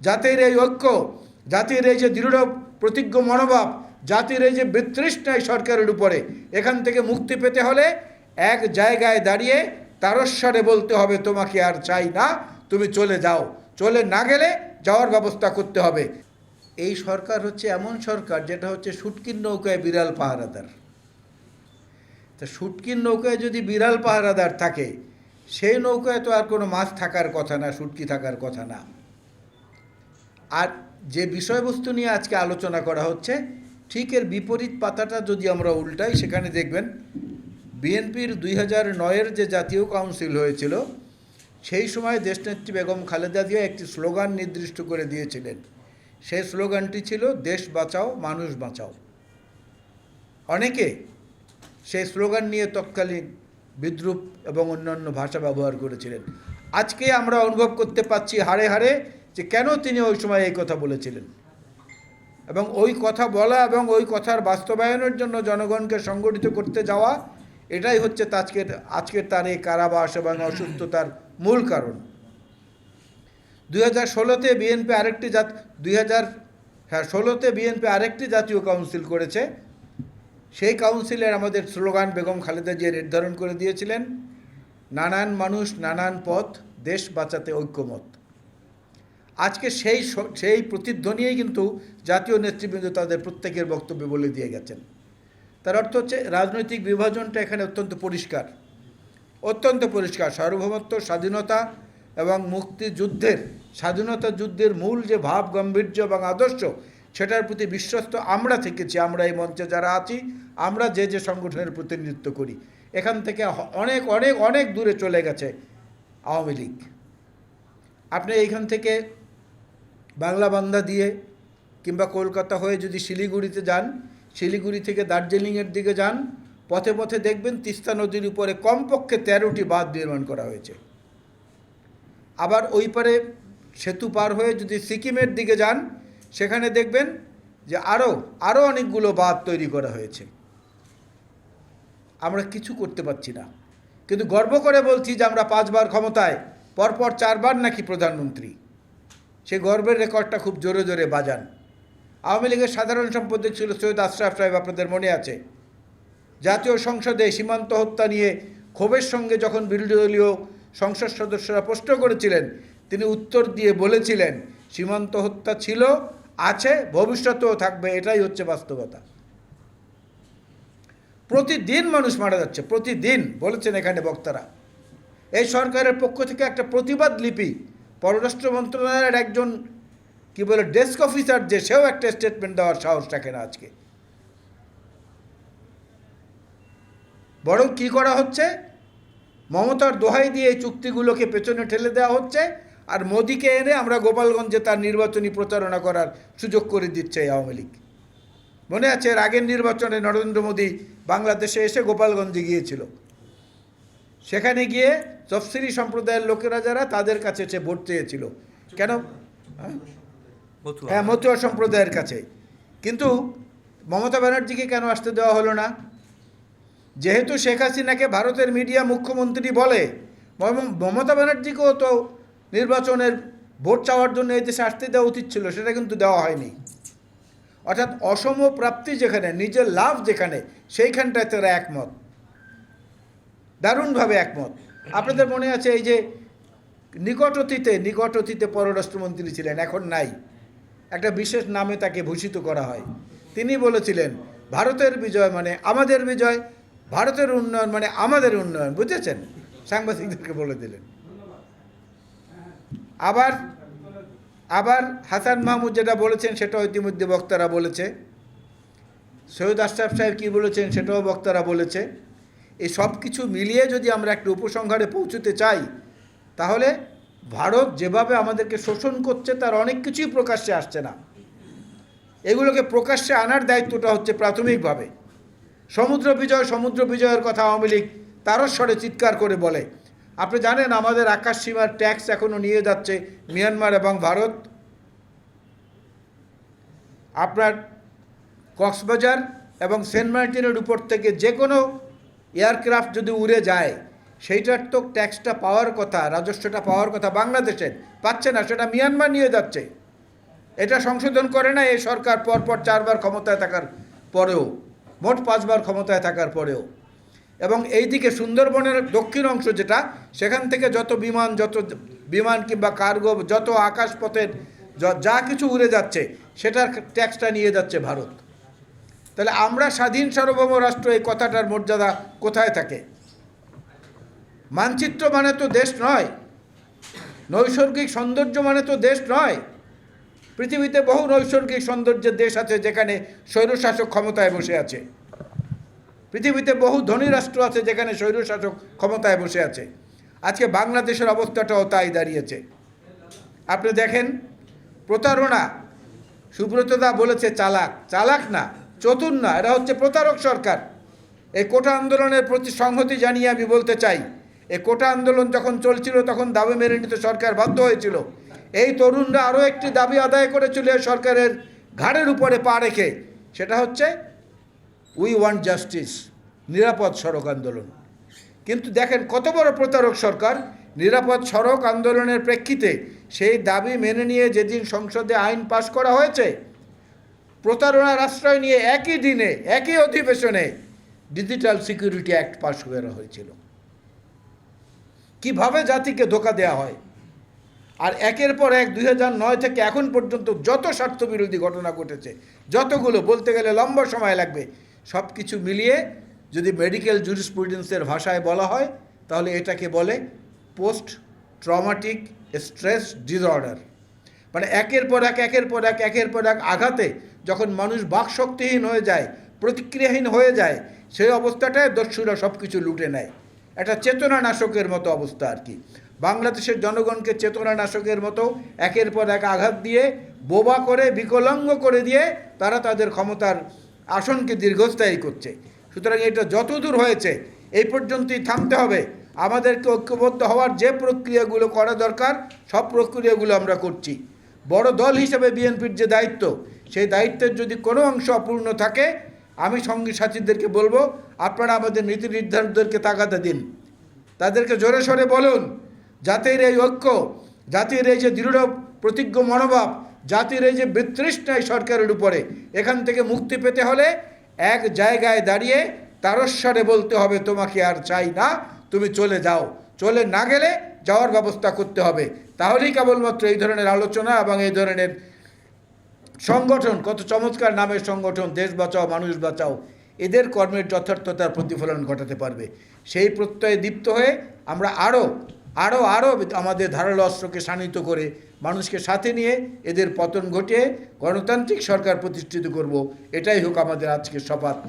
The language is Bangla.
জাতির এই ঐক্য, জাতির এই যে দৃঢ় প্রতিজ্ঞ মনোভাব, জাতির এই যে বিতৃষ্ণায় সরকারের উপরে, এখান থেকে মুক্তি পেতে হলে এক জায়গায় দাঁড়িয়ে তারস্বরে বলতে হবে, তোমাকে আর চাই না, তুমি চলে যাও। চলে না গেলে যাওয়ার ব্যবস্থা করতে হবে। এই সরকার হচ্ছে এমন সরকার, যেটা হচ্ছে শুটকির নৌকায় বিড়াল পাহারাদার। তা সুটকির নৌকায় যদি বিড়াল পাহারাদার থাকে, সেই নৌকায় তো আর কোনো মাছ থাকার কথা না শুটকি থাকার কথা না। আর যে বিষয়বস্তু নিয়ে আজকে আলোচনা করা হচ্ছে, ঠিক এর বিপরীত পাতাটা যদি আমরা উল্টাই, সেখানে দেখবেন বিএনপির দুই হাজার নয়ের যে জাতীয় কাউন্সিল হয়েছিল, সেই সময় দেশনেত্রী বেগম খালেদা জিয়া একটি স্লোগান নির্দিষ্ট করে দিয়েছিলেন। সেই স্লোগানটি ছিল, দেশ বাঁচাও, মানুষ বাঁচাও। অনেকে সেই স্লোগান নিয়ে তৎকালীন বিদ্রুপ এবং অন্যান্য ভাষা ব্যবহার করেছিলেন। আজকে আমরা অনুভব করতে পাচ্ছি, হাড়ে হাড়ে যে কেন তিনি ওই সময় এই কথা বলেছিলেন? এবং ওই কথা বলা এবং ওই কথার বাস্তবায়নের জন্য জনগণকে সংগঠিত করতে যাওয়া, এটাই হচ্ছে আজকের আজকের তার এই কারাবাস এবং অসুস্থতার মূল কারণ। দুই হাজার ষোলোতে বিএনপি আরেকটি জাত, দুই হাজার হ্যাঁ ষোলোতে বিএনপি আরেকটি জাতীয় কাউন্সিল করেছে। সেই কাউন্সিলের আমাদের স্লোগান বেগম খালেদা জিয়া নির্ধারণ করে দিয়েছিলেন, নানান মানুষ নানান পথ, দেশ বাঁচাতে ঐক্যমত। আজকে সেই সেই প্রতিধ্বনিয়েই কিন্তু জাতীয় নেতৃবৃন্দ তাদের প্রত্যেকের বক্তব্যে বলে দিয়ে গেছেন। তার অর্থ হচ্ছে রাজনৈতিক বিভাজনটা এখানে অত্যন্ত পরিষ্কার। অত্যন্ত পরিষ্কার। সার্বভৌমত্ব, স্বাধীনতা এবং মুক্তিযুদ্ধের, স্বাধীনতা যুদ্ধের মূল যে ভাব, গাম্ভীর্য এবং আদর্শ, সেটার প্রতি বিশ্বস্ত আমরা থেকেছি। আমরা এই মঞ্চে যারা আছি, আমরা যে যে সংগঠনের প্রতিনিধিত্ব করি। এখান থেকে অনেক অনেক অনেক দূরে চলে গেছে আওয়ামী লীগ। আপনি এইখান থেকে বাংলা বান্ধা দিয়ে কিংবা কলকাতা হয়ে যদি শিলিগুড়িতে যান, শিলিগুড়ি থেকে দার্জিলিংয়ের দিকে যান, পথে পথে দেখবেন তিস্তা নদীর উপরে কমপক্ষে তেরোটি বাঁধ নির্মাণ করা হয়েছে। আবার ওই পারে সেতু পার হয়ে যদি সিকিমের দিকে যান, সেখানে দেখবেন যে আরও আরও অনেকগুলো বাঁধ তৈরি করা হয়েছে। আমরা কিছু করতে পারছি না। কিন্তু গর্ব করে বলছি যে আমরা পাঁচবার ক্ষমতায়, পরপর চারবার নাকি প্রধানমন্ত্রী। সেই গর্বের রেকর্ডটা খুব জোরে জোরে বাজান। আওয়ামী লীগের সাধারণ সম্পাদক ছিল সৈয়দ আশরাফ সাহেব, আপনাদের মনে আছে? জাতীয় সংসদে সীমান্ত হত্যা নিয়ে ক্ষোভের সঙ্গে যখন বিরোধী দলীয় সংসদ সদস্যরা প্রশ্ন করেছিলেন, তিনি উত্তর দিয়ে বলেছিলেন, সীমান্ত হত্যা ছিল, আছে, ভবিষ্যতেও থাকবে, এটাই হচ্ছে বাস্তবতা। প্রতিদিন মানুষ মারা যাচ্ছে, প্রতিদিন, বলেছেন এখানে বক্তারা। এই সরকারের পক্ষ থেকে একটা প্রতিবাদ লিপি পররাষ্ট্র মন্ত্রণালয়ের একজন, কি বলে ডেস্ক অফিসার যে, সেও একটা স্টেটমেন্ট দেওয়ার সাহস রাখে না আজকে। বরং কি করা হচ্ছে? মমতার দোহাই দিয়ে এই চুক্তিগুলোকে পেছনে ঠেলে দেওয়া হচ্ছে আর মোদিকে এনে আমরা গোপালগঞ্জে তার নির্বাচনী প্রচারণা করার সুযোগ করে দিচ্ছে এই আওয়ামী লীগ। মনে আছে এর আগের নির্বাচনে নরেন্দ্র মোদী বাংলাদেশে এসে গোপালগঞ্জে গিয়েছিল। সেখানে গিয়ে তফসিলি সম্প্রদায়ের লোকেরা যারা তাদের কাছে সে ভোট চেয়েছিল। কেন? হ্যাঁ? মতুয়া। হ্যাঁ সম্প্রদায়ের কাছে। কিন্তু মমতা ব্যানার্জিকে কেন আসতে দেওয়া হলো না? যেহেতু শেখ হাসিনাকে ভারতের মিডিয়া মুখ্যমন্ত্রী বলে মমতা ব্যানার্জিকেও তো নির্বাচনের ভোট চাওয়ার জন্য এই দেশে আসতে দেওয়া উচিত ছিল সেটা কিন্তু দেওয়া হয়নি। অর্থাৎ অসম প্রাপ্তি যেখানে নিজের লাভ যেখানে সেইখানটায় তারা একমত। দারুণভাবে একমত। আপনাদের মনে আছে এই যে নিকট অতীতে নিকট অতীতে পররাষ্ট্রমন্ত্রী ছিলেন, এখন নাই। একটা বিশেষ নামে তাকে ভূষিত করা হয়। তিনি বলেছিলেন, ভারতের বিজয় মানে আমাদের বিজয়, ভারতের উন্নয়ন মানে আমাদের উন্নয়ন। বুঝেছেন? সাংবাদিকদেরকে বলে দিলেন। আবার আবার হাসান মাহমুদ যেটা বলেছেন, সেটাও ইতিমধ্যে বক্তারা বলেছে। সৈয়দ আশরাফ সাহেব কী বলেছেন, সেটাও বক্তারা বলেছে। এই সব কিছু মিলিয়ে যদি আমরা একটা উপসংহারে পৌঁছতে চাই, তাহলে ভারত যেভাবে আমাদেরকে শোষণ করছে, তার অনেক কিছুই প্রকাশ্যে আসছে না। এগুলোকে প্রকাশ্যে আনার দায়িত্বটা হচ্ছে প্রাথমিকভাবে। সমুদ্র বিজয়, সমুদ্র বিজয়ের কথা আওয়ামী লীগ তারও স্বরে চিৎকার করে বলে। আপনি জানেন, আমাদের আকাশ সীমার ট্যাক্স এখনও নিয়ে যাচ্ছে মিয়ানমার এবং ভারত। আপনার কক্সবাজার এবং সেন্ট মার্টিনের উপর থেকে যে কোনো এয়ারক্রাফট যদি উড়ে যায়, সেইটার তো ট্যাক্সটা পাওয়ার কথা, রাজস্বটা পাওয়ার কথা বাংলাদেশের পাচ্ছে না, সেটা মিয়ানমার নিয়ে যাচ্ছে। এটা সংশোধন করে না এই সরকার পরপর চারবার ক্ষমতায় থাকার পরেও, মোট পাঁচবার ক্ষমতায় থাকার পরেও। এবং এইদিকে সুন্দরবনের দক্ষিণ অংশ যেটা, সেখান থেকে যত বিমান যত বিমান কিংবা কার্গো, যত আকাশপথের যা কিছু উড়ে যাচ্ছে, সেটার ট্যাক্সটা নিয়ে যাচ্ছে ভারত। তাহলে আমরা স্বাধীন সার্বভৌম রাষ্ট্র এই কথাটার মর্যাদা কোথায় থাকে? মানচিত্র মানে তো দেশ নয়। নৈসর্গিক সৌন্দর্য মানে তো দেশ নয়। পৃথিবীতে বহু নৈসর্গিক সৌন্দর্যের দেশ আছে যেখানে স্বৈরশাসক ক্ষমতায় বসে আছে। পৃথিবীতে বহু ধনী রাষ্ট্র আছে যেখানে স্বৈরশাসক ক্ষমতায় বসে আছে। আজকে বাংলাদেশের অবস্থাটাও তাই দাঁড়িয়েছে। আপনি দেখেন, প্রতারণা, সুব্রতদা বলেছে চালাক। চালাক না চতুর না এরা হচ্ছে প্রতারক সরকার। এই কোটা আন্দোলনের প্রতি সংহতি জানিয়ে আমি বলতে চাই, এই কোটা আন্দোলন যখন চলছিল, তখন দাবি মেনে নিতে সরকার বাধ্য হয়েছিল। এই তরুণরা আরও একটি দাবি আদায় করেছিল সরকারের ঘাড়ের উপরে পা রেখে, সেটা হচ্ছে উই ওয়ান্ট জাস্টিস নিরাপদ সড়ক আন্দোলন। কিন্তু দেখেন কত বড় প্রতারক সরকার, নিরাপদ সড়ক আন্দোলনের প্রেক্ষিতে সেই দাবি মেনে নিয়ে যেদিন সংসদে আইন পাশ করা হয়েছে প্রতারণার আশ্রয় নিয়ে একই দিনে, একই অধিবেশনে ডিজিটাল সিকিউরিটি অ্যাক্ট পাশ করা হয়েছিল। কীভাবে জাতিকে ধোকা দেওয়া হয়? আর একের পর এক দুই নয় থেকে এখন পর্যন্ত যত স্বার্থবিরোধী ঘটনা ঘটেছে, যতগুলো বলতে গেলে লম্বা সময় লাগবে সব কিছু মিলিয়ে যদি মেডিকেল জুরিসপ্রুডেন্সের ভাষায় বলা হয়, তাহলে এটাকে বলে পোস্ট ট্রমাটিক স্ট্রেস ডিসঅর্ডার। মানে একের পর এক, একের পর এক, একের পর এক আঘাতে যখন মানুষ বাকশক্তিহীন হয়ে যায়, প্রতিক্রিয়াহীন হয়ে যায়, সেই অবস্থাটায় দস্যুরা সব কিছু লুটে নেয়। একটা চেতনা নাশকের মতো অবস্থা আর কি। বাংলাদেশের জনগণকে চেতনা নাশকের মতো একের পর এক আঘাত দিয়ে, বোবা করে, বিকলাঙ্গ করে দিয়ে তারা তাদের ক্ষমতার আসনকে দীর্ঘস্থায়ী করছে। সুতরাং এটা যতদূর হয়েছে, এই পর্যন্তই থামতে হবে। আমাদেরকে ঐক্যবদ্ধ হওয়ার যে প্রক্রিয়াগুলো করা দরকার, সব প্রক্রিয়াগুলো আমরা করছি। বড় দল হিসেবে বিএনপির যে দায়িত্ব সেই দায়িত্বের যদি কোনো অংশ অপূর্ণ থাকে, আমি সঙ্গী সাথীদেরকে বলব, আপনারা আমাদের নীতি নির্ধারকদেরকে তাগাদা দিন। তাদেরকে জোরে সরে বলুন, জাতির এই ঐক্য, জাতির এই যে দৃঢ় প্রতিজ্ঞ মনোভাব, জাতির এই যে বিতৃষ্ণা এই সরকারের উপরে, এখান থেকে মুক্তি পেতে হলে এক জায়গায় দাঁড়িয়ে তারস্বরে বলতে হবে, তোমাকে আর চাই না, তুমি চলে যাও। চলে না গেলে যাওয়ার ব্যবস্থা করতে হবে। তাহলেই কেবলমাত্র এই ধরনের আলোচনা এবং এই ধরনের সংগঠন, কত চমৎকার নামের সংগঠন, দেশ বাঁচাও, মানুষ বাঁচাও, এদের কর্মের যথার্থতার প্রতিফলন ঘটাতে পারবে। সেই প্রত্যয়ে দীপ্ত হয়ে আমরা আরও আরও আরও আমাদের ধারালো অস্ত্রকে শানিত করে মানুষকে সাথে নিয়ে এদের পতন ঘটিয়ে গণতান্ত্রিক সরকার প্রতিষ্ঠিত করব। এটাই হোক আমাদের আজকের শপথ।